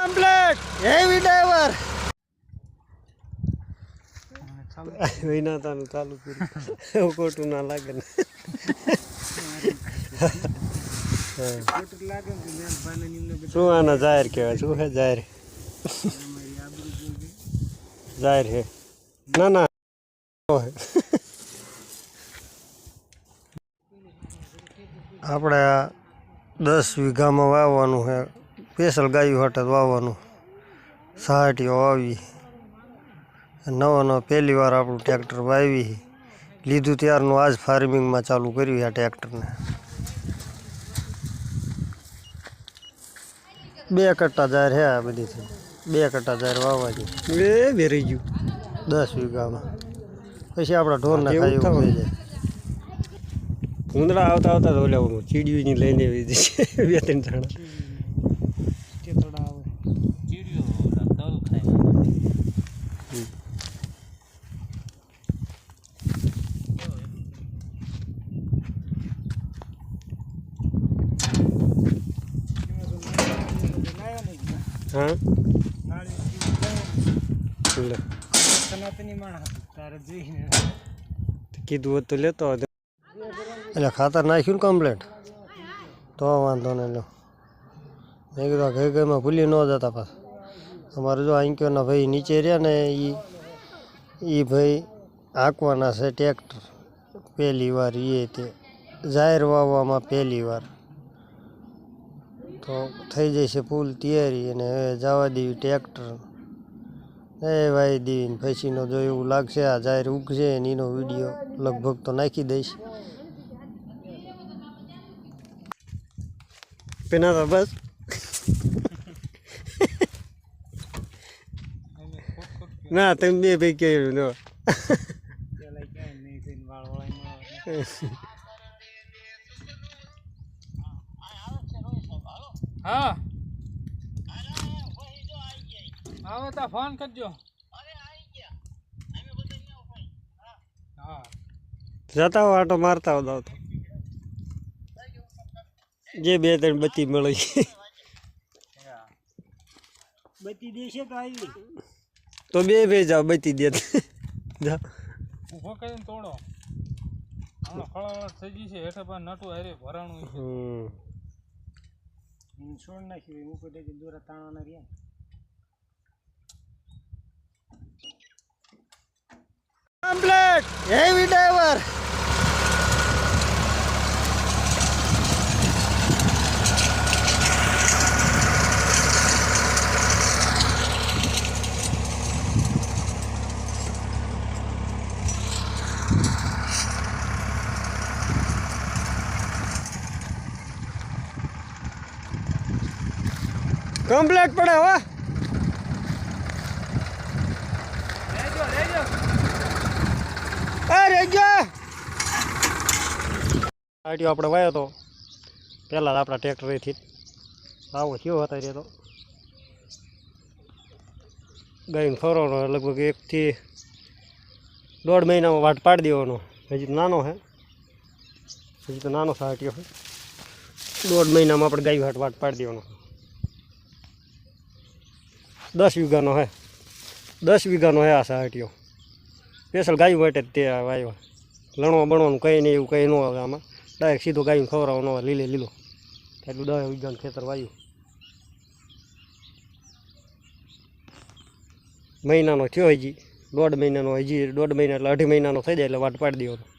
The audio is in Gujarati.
કમ્પ્લેટ હેવી ડ્રાઈવર વિના તાનું ચાલુ કર્યું. ખોટું ના લાગે ને. શું આના જાહેર કહેવાય? શું હે જાહેર? જાહેર હે. ના ના. હોય. આપણે આ દસ વીઘામાં વાવવાનું છે સ્પેશિયલ ગાયું હાટે વાવવાનું. સહાટીઓ વાવી. નવો નવો પહેલી વાર આપણું ટ્રેક્ટર વાવી. લીધું ત્યારનું આજ ફાર્મિંગમાં ચાલુ કર્યું આ ટ્રેક્ટરને. બે કટ્ટા જાહેર હે આ બધી બે કટ્ટા જાહેર વાવવાની બે વેરી ગયું. દસ વીઘામાં. પછી આપણા ઢોરના ખાઈ થઈ જાય ઉંદરા આવતા આવતા તો ઓલા ચીડિયું લઈને બે ત્રણ જણા. હા? કીધું હોત તો લેતો હતો. એટલે ખાતર નાખ્યું ને કમ્પ્લેટ તો વાંધો નહીં લો મેં કીધું આ ઘઈ ઘઈમાં ભૂલી ન જતા પાછા. અમારે જો આંક્યોના ભાઈ નીચે રહ્યા ને એ એ ભાઈ હાંકવાના છે ટ્રેક્ટર. પહેલી વાર એ તે જાહેર વાવવામાં પહેલી વાર. તો થઈ જાય છે ફૂલ તૈયારી અને હવે જવા દેવી ટ્રેક્ટર એ ભાઈ દેવીને પછીનો જો એવું લાગશે આ જાહેર ઉગશે ને એનો વીડિયો લગભગ તો નાખી દઈશ. પેના બસ. ના તમે બે ભાઈ કેવું હા. આવે તો ફોન કરજો. હા. જતા હો આટો મારતા હો દાવ તો. જે બે ત્રણ બત્તી મળી. બત્તી દેશે તો આવી. તો બે બે જાવ બત્તી દે. જાઓ. ઊભો કરીને તોડો. હમણાં ખળાવળ થઈ ગઈ છે હેઠે પણ નટું હારે ભરાણું છે. હમ. છોડ નાખી મૂકી દે દોરા તાણવાના રહ્યા કમ્પ્લેટ હેવી ડ્રાઈવર કમ્પ્લેટ પડે હવે આટીઓ આપણે વાયો તો. પહેલાં આપણા ટ્રેક્ટરેથી આવો થયો હતા રે તો. ગાયને ફરવાનો લગભગ એકથી દોઢ મહિનામાં વાટ પાડી દેવાનો. હજી તો નાનો છે હજી તો નાનો સાટીઓ છે દોઢ મહિનામાં આપણે ગાય વાટ વાટ પાડી દેવાનો. દસ વીઘાનો હે. દસ વીઘાનો હે આ સાટીઓ સ્પેશિયલ ગાયું માટે તે આ લણવા બણવાનું કંઈ નહીં એવું કંઈ ન આવે આમાં. ડાયરેક્ટ સીધો ગાયું ખવડાવવાનો આવે, લીલે લીલો. એટલું દસ વીઘાનું ખેતર વાયું. મહિનાનો થયો હજી. દોઢ મહિનાનો હજી, દોઢ મહિના એટલે અઢી મહિનાનો થઈ જાય એટલે વાટ પાડી દેવાનો.